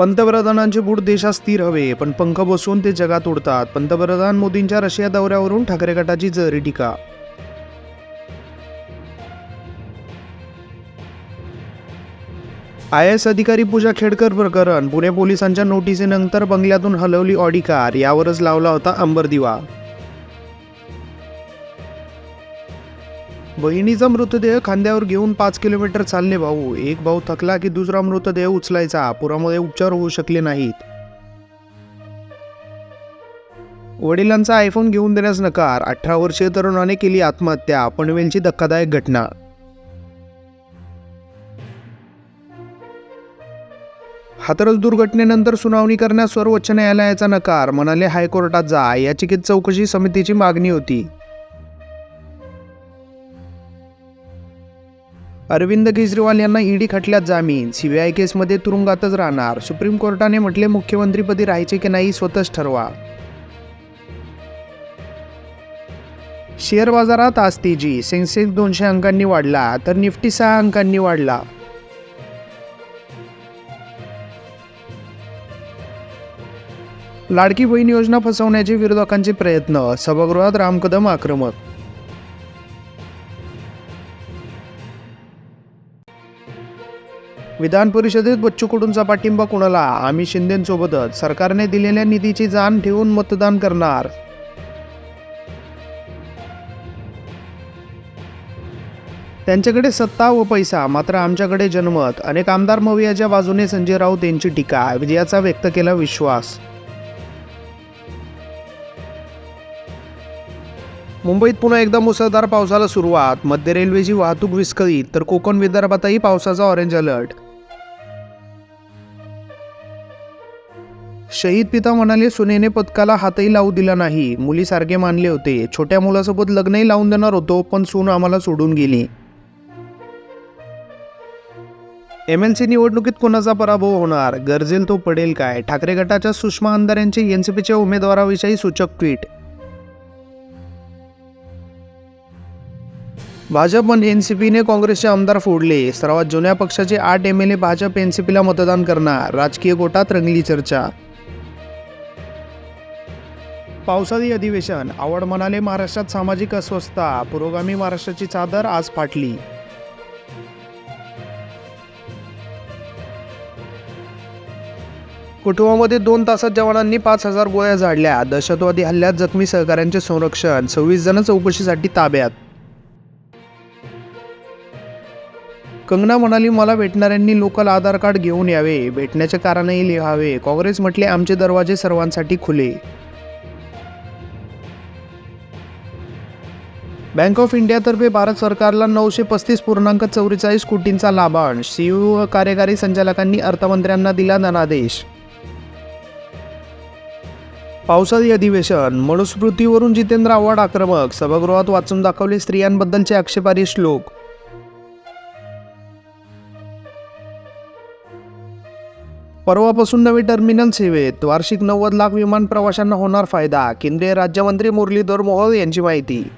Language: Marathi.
पंतप्रधानांचे बूट देशात स्थिर हवे पण पंख बसवून ते जगात उडतात. पंतप्रधान मोदींच्या रशिया दौऱ्यावरून ठाकरे गटाची जरी टीका. आय एस अधिकारी पूजा खेडकर प्रकरण पुणे पोलिसांच्या नोटिसीनंतर बंगल्यातून हलवली ऑडी कार यावरच लावला होता अंबरदिवा. बहिणीचा मृतदेह खांद्यावर घेऊन पाच किलोमीटर चालले भाऊ. एक भाऊ थकला की दुसरा मृतदेह उचलायचा. पुरामुळे उपचार होऊ शकले नाहीत. वडिलांचा आयफोन घेऊन देण्यास नकार. अठरा वर्षीय तरुणाने केली आत्महत्या. पनवेलची धक्कादायक घटना. हाथरस दुर्घटनेनंतर सुनावणी करण्यास सर्वोच्च न्यायालयाचा नकार. म्हणाले हायकोर्टात जा. याचिकेत चौकशी समितीची मागणी होती. अरविंद केजरीवाल यांना ईडी खटल्यात जामीन. सीबीआय केसमध्ये तुरुंगातच राहणार. सुप्रीम कोर्टाने म्हटले मुख्यमंत्रीपदी राहायचे की नाही स्वतःच ठरवा. शेअर बाजारात आज तेजी. सेन्सेक्स दोनशे अंकांनी वाढला तर निफ्टी सहा अंकांनी वाढला. लाडकी बहीण योजना फसवण्याचे विरोधकांचे प्रयत्न. सभागृहात राम कदम आक्रमक विधान परिषदेत बच्चू कडूंचा पाठिंबा कुणाला? आम्ही शिंदेसोबतच. सरकारने दिलेल्या निधीची जाण ठेवून मतदान करणार. त्यांच्याकडे सत्ता व पैसा मात्र आमच्याकडे जनमत. अनेक आमदार मवियाच्या बाजूने संजय राऊत यांची टीका. विजयाचा व्यक्त केला विश्वास. मुंबईत पुन्हा एकदा मुसळधार पावसाला सुरुवात. मध्य रेल्वेची वाहतूक विस्कळीत तर कोकण विदर्भातही पावसाचा ऑरेंज अलर्ट शहीद पिता म्हणाले सुनेने पथकाला हातही लावू दिला नाही. मुलीसारखे मानले होते. छोट्या मुलासोबत लग्नही लावून देणार होतो पण सून आम्हाला सोडून गेली. एम एल सी निवडणुकीत कोणाचा पराभव होणार? गरजेल तो पडेल काय? ठाकरे गटाच्या सुषमा अंधार यांचे एनसीपीच्या उमेदवाराविषयी सूचक ट्विट. भाजप आणि एन सी पीने काँग्रेसचे आमदार फोडले. सर्वात जुन्या पक्षाचे आठ M L A Bhajap N C पीला मतदान करणार. राजकीय गोटात रंगली चर्चा. पावसाळी अधिवेशन. आवड म्हणाले महाराष्ट्रात सामाजिक अस्वस्थता. पुरोगामी महाराष्ट्राची चादर आज फाटली. कुटुंबामध्ये दोन तासात जवानांनी पाच हजार गोळ्या झाडल्या. दहशतवादी हल्ल्यात जखमी सहकाऱ्यांचे संरक्षण. सव्वीस जण चौकशीसाठी ताब्यात. कंगना म्हणाली मला भेटणाऱ्यांनी लोकल आधार कार्ड घेऊन यावे. भेटण्याचे कारणही लिहावे. काँग्रेस म्हटले आमचे दरवाजे सर्वांसाठी खुले. बँक ऑफ इंडियातर्फे भारत सरकारला नऊशे पस्तीस पूर्णांक चौवेचाळीस कोटींचा लाभांश सीईओ कार्यकारी संचालकांनी अर्थमंत्र्यांना दिला धनादेश. पावसाळी अधिवेशन. मनुस्मृतीवरून जितेंद्र आव्हाड आक्रमक. सभागृहात वाचून दाखवले स्त्रियांबद्दलचे आक्षेपारी श्लोक. परवापासून नवे टर्मिनल सेवेत. वार्षिक नव्वद लाख विमान प्रवाशांना होणार फायदा. केंद्रीय राज्यमंत्री मुरलीधर मोहोळ यांची माहिती.